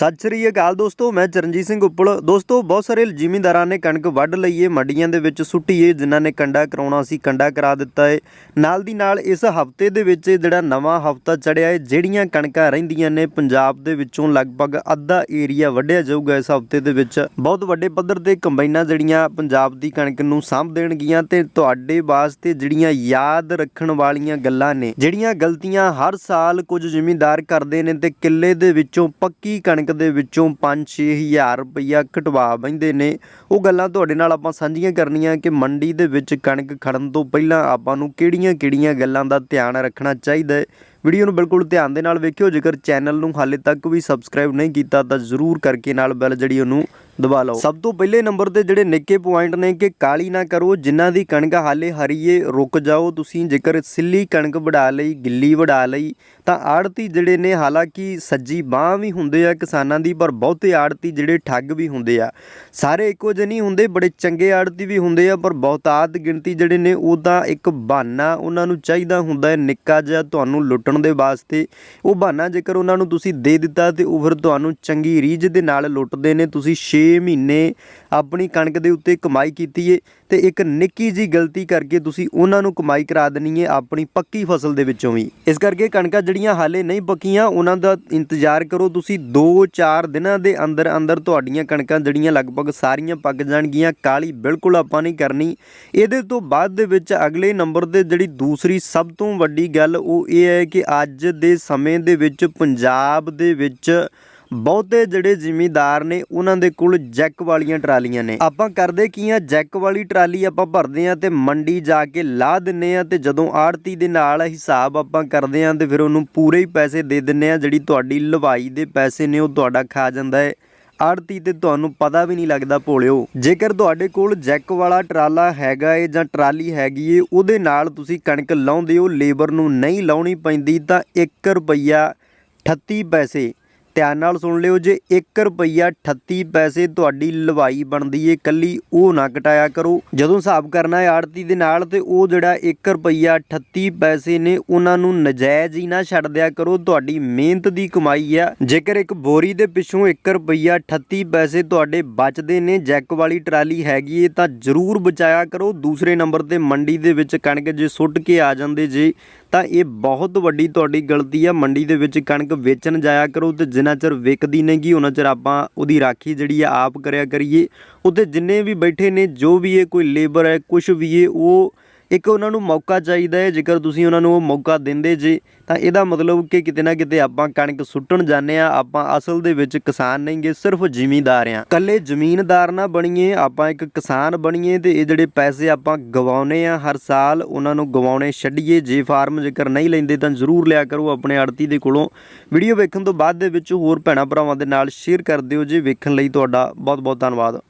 ਸਤਿ ਸ੍ਰੀ ਅਕਾਲ ਦੋਸਤੋ, ਮੈਂ ਚਰਨਜੀਤ ਸਿੰਘ ਉੱਪਲ। ਦੋਸਤੋ, ਬਹੁਤ ਸਾਰੇ ਜ਼ਿਮੀਂਦਾਰਾਂ ਨੇ ਕਣਕ ਵੱਢ ਲਈ ਏ, ਮੰਡੀਆਂ ਦੇ ਵਿੱਚ ਸੁੱਟੀ ਏ, ਜਿਨ੍ਹਾਂ ਨੇ ਕੰਡਾ ਕਰਾਉਣਾ ਸੀ, ਕੰਡਾ ਕਰਾ ਦਿੱਤਾ ਏ। ਨਾਲ ਦੀ ਨਾਲ ਇਸ ਹਫ਼ਤੇ ਦੇ ਵਿੱਚ ਜਿਹੜਾ ਨਵਾਂ ਹਫਤਾ ਚੜਿਆ ਏ, ਜਿਹੜੀਆਂ ਕਣਕਾਂ ਰਹਿੰਦੀਆਂ ਨੇ, ਪੰਜਾਬ ਦੇ ਵਿੱਚੋਂ ਲਗਭਗ ਅੱਧਾ ਏਰੀਆ ਵੱਢਿਆ ਜਾਊਗਾ ਇਸ ਹਫ਼ਤੇ ਦੇ ਵਿੱਚ। ਬਹੁਤ ਵੱਡੇ ਪੱਧਰ ਤੇ ਕੰਬਾਈਨਾਂ ਜਿਹੜੀਆਂ ਪੰਜਾਬ ਦੀ ਕਣਕ ਨੂੰ ਸਾਂਭ ਦੇਣਗੀਆਂ ਤੇ ਤੁਹਾਡੇ ਵਾਸਤੇ ਜਿਹੜੀਆਂ ਯਾਦ ਰੱਖਣ ਵਾਲੀਆਂ ਗੱਲਾਂ ਨੇ, ਜਿਹੜੀਆਂ ਗਲਤੀਆਂ ਹਰ ਸਾਲ ਕੁਝ ਜ਼ਿਮੀਂਦਾਰ ਕਰਦੇ ਨੇ ਤੇ ਕਿੱਲੇ ਦੇ ਵਿੱਚੋਂ ਪੱਕੀ ਕਣਕ ਦੇ ਵਿੱਚੋਂ 5-6000 ਰੁਪਈਆ ਕਟਵਾ ਬੈਂਦੇ ਨੇ। ਉਹ ਗੱਲਾਂ ਤੁਹਾਡੇ ਨਾਲ ਆਪਾਂ ਸਾਂਝੀਆਂ ਕਰਨੀਆਂ ਕਿ ਮੰਡੀ ਦੇ ਵਿੱਚ ਕਣਕ ਖੜਨ ਤੋਂ ਪਹਿਲਾਂ ਆਪਾਂ ਨੂੰ ਕਿਹੜੀਆਂ-ਕਿਹੜੀਆਂ ਗੱਲਾਂ ਦਾ ਧਿਆਨ ਰੱਖਣਾ ਚਾਹੀਦਾ ਹੈ। ਵੀਡੀਓ ਨੂੰ ਬਿਲਕੁਲ ਧਿਆਨ ਦੇ ਨਾਲ ਵੇਖਿਓ। ਜੇਕਰ ਚੈਨਲ ਨੂੰ ਹਾਲੇ ਤੱਕ ਵੀ ਸਬਸਕ੍ਰਾਈਬ ਨਹੀਂ ਕੀਤਾ ਤਾਂ ਜ਼ਰੂਰ ਕਰਕੇ ਨਾਲ ਬੈਲ ਜਿਹੜੀ ਉਹਨੂੰ ਦਬਾ ਲਓ। ਸਭ ਤੋਂ ਪਹਿਲੇ ਨੰਬਰ ਤੇ ਜਿਹੜੇ ਨਿੱਕੇ ਪੁਆਇੰਟ ਨੇ ਕਿ ਕਾਲੀ ਨਾ ਕਰੋ, ਜਿਨ੍ਹਾਂ ਦੀ ਕਣਕ ਹਾਲੇ ਹਰੀਏ, ਰੁਕ ਜਾਓ ਤੁਸੀਂ। ਜੇਕਰ ਸਿੱਲੀ ਕਣਕ ਵੜਾ ਲਈ, ਗਿੱਲੀ ਵੜਾ ਲਈ, ਤਾਂ ਆੜਤੀ ਜਿਹੜੇ ਨੇ, ਹਾਲਾਂਕਿ ਸੱਜੀ ਬਾਹ ਵੀ ਹੁੰਦੇ ਆ ਕਿਸਾਨਾਂ ਦੀ, ਪਰ ਬਹੁਤੇ ਆੜਤੀ ਜਿਹੜੇ ਠੱਗ ਵੀ ਹੁੰਦੇ ਆ। ਸਾਰੇ ਇੱਕੋ ਜਿਹੇ ਨਹੀਂ ਹੁੰਦੇ, ਬੜੇ ਚੰਗੇ ਆੜਤੀ ਵੀ ਹੁੰਦੇ ਆ, ਪਰ ਬਹੁਤਾਤ ਗਿਣਤੀ ਜਿਹੜੇ ਨੇ, ਉਹ ਤਾਂ ਇੱਕ ਬਹਾਨਾ ਉਹਨਾਂ ਨੂੰ ਚਾਹੀਦਾ ਹੁੰਦਾ ਹੈ। ਨਿੱਕਾ ਜਿਹਾ ਤੁਹਾਨੂੰ ਲੁੱਟਣ ਦੇ ਵਾਸਤੇ, ਉਹ ਬਹਾਨਾ ਜੇਕਰ ਉਹਨਾਂ ਨੂੰ ਤੁਸੀਂ ਦੇ ਦਿੱਤਾ ਤੇ ਉਹ ਫਿਰ ਤੁਹਾਨੂੰ ਚੰਗੀ ਰੀਝ ਦੇ ਨਾਲ ਲੁੱਟਦੇ ਨੇ, ਤੁਸੀਂ 6 ਮਹੀਨੇ ਆਪਣੀ ਕਣਕ ਦੇ ਉੱਤੇ ਕਮਾਈ ਕੀਤੀ ਏ ਤੇ ਇੱਕ ਨਿੱਕੀ ਜੀ ਗਲਤੀ ਕਰਕੇ ਤੁਸੀਂ ਉਹਨਾਂ ਨੂੰ ਕਮਾਈ ਕਰਾ ਦੇਣੀ ਏ ਆਪਣੀ ਪੱਕੀ ਫਸਲ ਦੇ ਵਿੱਚੋਂ ਵੀ। ਇਸ ਕਰਕੇ ਕਣਕਾਂ ਜਿਹੜੀਆਂ ਹਾਲੇ ਨਹੀਂ ਪੱਕੀਆਂ, ਉਹਨਾਂ ਦਾ ਇੰਤਜ਼ਾਰ ਕਰੋ ਤੁਸੀਂ 2-4 ਦਿਨਾਂ ਦੇ ਅੰਦਰ ਅੰਦਰ ਤੁਹਾਡੀਆਂ ਕਣਕਾਂ ਜਿਹੜੀਆਂ ਲਗਭਗ ਸਾਰੀਆਂ ਪੱਕ ਜਾਣਗੀਆਂ, ਕਾਲੀ ਬਿਲਕੁਲ ਆਪਾਂ ਨਹੀਂ ਕਰਨੀ। ਇਹਦੇ ਤੋਂ ਬਾਅਦ ਦੇ ਵਿੱਚ ਅਗਲੇ ਨੰਬਰ ਤੇ ਜਿਹੜੀ ਦੂਸਰੀ ਸਭ ਤੋਂ ਵੱਡੀ ਗੱਲ ਉਹ ਇਹ ਹੈ ਕਿ ਅੱਜ ਦੇ ਸਮੇਂ ਦੇ ਵਿੱਚ ਪੰਜਾਬ ਦੇ ਵਿੱਚ ਬਹੁਤੇ ਜਿਹੜੇ ਜ਼ਿਮੀਦਾਰ ਨੇ, ਉਹਨਾਂ ਦੇ ਕੋਲ ਜੈਕ ਵਾਲੀਆਂ ਟਰਾਲੀਆਂ ਨੇ। ਆਪਾਂ ਕਰਦੇ ਕੀ ਆ, ਜੈਕ ਵਾਲੀ ਟਰਾਲੀ ਆਪਾਂ ਭਰਦੇ ਆ ਤੇ ਮੰਡੀ ਜਾ ਕੇ ਲਾ ਦਿੰਨੇ ਆ ਤੇ ਜਦੋਂ ਆੜਤੀ ਦੇ ਨਾਲ ਹਿਸਾਬ ਆਪਾਂ ਕਰਦੇ ਆ ਤੇ ਫਿਰ ਉਹਨੂੰ ਪੂਰੇ ਹੀ ਪੈਸੇ ਦੇ ਦਿੰਨੇ ਆ, ਜਿਹੜੀ ਤੁਹਾਡੀ ਲਵਾਈ ਦੇ ਪੈਸੇ ਨੇ, ਉਹ ਤੁਹਾਡਾ ਖਾ ਜਾਂਦਾ ਹੈ। ਆੜਤੀ ਤੇ ਤੁਹਾਨੂੰ ਪਤਾ ਵੀ ਨਹੀਂ ਲੱਗਦਾ, ਭੋਲਿਓ। ਜੇਕਰ ਤੁਹਾਡੇ ਕੋਲ ਜੈਕ ਵਾਲਾ ਟਰਾਲਾ ਹੈਗਾ ਏ ਜਾਂ ਟਰਾਲੀ ਹੈਗੀ ਏ, ਉਹਦੇ ਨਾਲ ਤੁਸੀਂ ਕਣਕ ਲਾਉਂਦੇ ਹੋ, ਲੇਬਰ ਨੂੰ ਨਹੀਂ ਲਾਉਣੀ ਪੈਂਦੀ ਤਾਂ 1 ਰੁਪਈਆ 38 ਪੈਸੇ ਧਿਆਨ ਨਾਲ ਸੁਣ ਲਿਓ, ਜੇ 1 ਰੁਪਈਆ 38 ਪੈਸੇ ਤੁਹਾਡੀ ਲਵਾਈ ਬਣਦੀ ਏ, ਕੱਲੀ ਉਹ ਨਾ ਘਟਾਇਆ ਕਰੋ। ਜਦੋਂ ਹਿਸਾਬ ਕਰਨਾ ਹੈ ਆੜਤੀ ਦੇ ਨਾਲ, ਤੇ ਉਹ ਜਿਹੜਾ 1 ਰੁਪਈਆ 38 ਪੈਸੇ ਨੇ, ਉਹਨਾਂ ਨੂੰ ਨਜਾਇਜ਼ ਹੀ ਨਾ ਛੱਡ ਦਿਆ ਕਰੋ। ਤੁਹਾਡੀ ਮਿਹਨਤ ਦੀ ਕਮਾਈ ਆ। ਜੇਕਰ ਇੱਕ ਬੋਰੀ ਦੇ ਪਿੱਛੋਂ 1 ਰੁਪਈਆ 38 ਪੈਸੇ ਤੁਹਾਡੇ ਬਚਦੇ ਨੇ, ਜੈਕ ਵਾਲੀ ਟਰਾਲੀ ਹੈਗੀ ਏ, ਤਾਂ ਜ਼ਰੂਰ ਬਚਾਇਆ ਕਰੋ। ਦੂਸਰੇ ਨੰਬਰ ਤੇ ਮੰਡੀ ਦੇ ਵਿੱਚ ਕਣਕ ਜੇ ਸੁੱਟ ਕੇ ਆ ਜਾਂਦੇ ਜੇ ਤਾਂ ਇਹ ਬਹੁਤ ਵੱਡੀ ਤੁਹਾਡੀ ਗਲਤੀ ਆ। ਮੰਡੀ ਦੇ ਵਿੱਚ ਕਣਕ ਵੇਚਣ ਜਾਇਆ ਕਰੋ ਤੇ ਜਿੰਨਾ ਚਿਰ ਵਿਕਦੀ ਨਹੀਂਗੀ ਉਹਨਾਂ ਚਿਰ ਆਪਾਂ ਉਹਦੀ ਰਾਖੀ ਜਿਹੜੀ ਆ ਆਪ ਕਰਿਆ ਕਰੀਏ। ਉੱਤੇ ਜਿੰਨੇ ਵੀ ਬੈਠੇ ਨੇ, ਜੋ ਵੀ ਇਹ ਕੋਈ ਲੇਬਰ ਹੈ ਕੁਝ ਵੀ ਇਹ, ਉਹ ਇੱਕ ਉਹਨਾਂ ਨੂੰ ਮੌਕਾ ਚਾਹੀਦਾ ਹੈ, ਜੇਕਰ ਤੁਸੀਂ ਉਹਨਾਂ ਨੂੰ ਉਹ ਮੌਕਾ ਦਿੰਦੇ ਜੇ, ਤਾਂ ਇਹਦਾ ਮਤਲਬ ਕਿ ਕਿਤੇ ਨਾ ਕਿਤੇ ਆਪਾਂ ਕਣਕ ਸੁੱਟਣ ਜਾਂਦੇ ਆ ਆਪਾਂ ਅਸਲ ਦੇ ਵਿੱਚ ਕਿਸਾਨ ਨਹੀਂਗੇ ਸਿਰਫ ਜ਼ਿਮੀਂਦਾਰ ਆ ਕੱਲੇ ਜ਼ਮੀਨਦਾਰ ਨਾ ਬਣੀਏ, ਆਪਾਂ ਇੱਕ ਕਿਸਾਨ ਬਣੀਏ ਤੇ ਇਹ ਜਿਹੜੇ ਪੈਸੇ ਆਪਾਂ ਗਵਾਉਨੇ ਆ ਹਰ ਸਾਲ ਉਹਨਾਂ ਨੂੰ ਗਵਾਉਣੇ ਛੱਡੀਏ, ਜੇ ਫਾਰਮ ਜੇਕਰ ਨਹੀਂ ਲੈਂਦੇ ਤਾਂ ਜ਼ਰੂਰ ਲਿਆ ਕਰੋ ਆਪਣੇ ਆੜਤੀ ਦੇ ਕੋਲੋਂ। ਵੀਡੀਓ ਵੇਖਣ ਤੋਂ ਬਾਅਦ ਦੇ ਵਿੱਚ ਹੋਰ ਭੈਣਾ ਭਰਾਵਾਂ ਦੇ ਨਾਲ ਸ਼ੇਅਰ ਕਰ ਦਿਓ ਜੇ ਵੇਖਣ ਲਈ ਤੁਹਾਡਾ ਬਹੁਤ ਬਹੁਤ ਧੰਨਵਾਦ।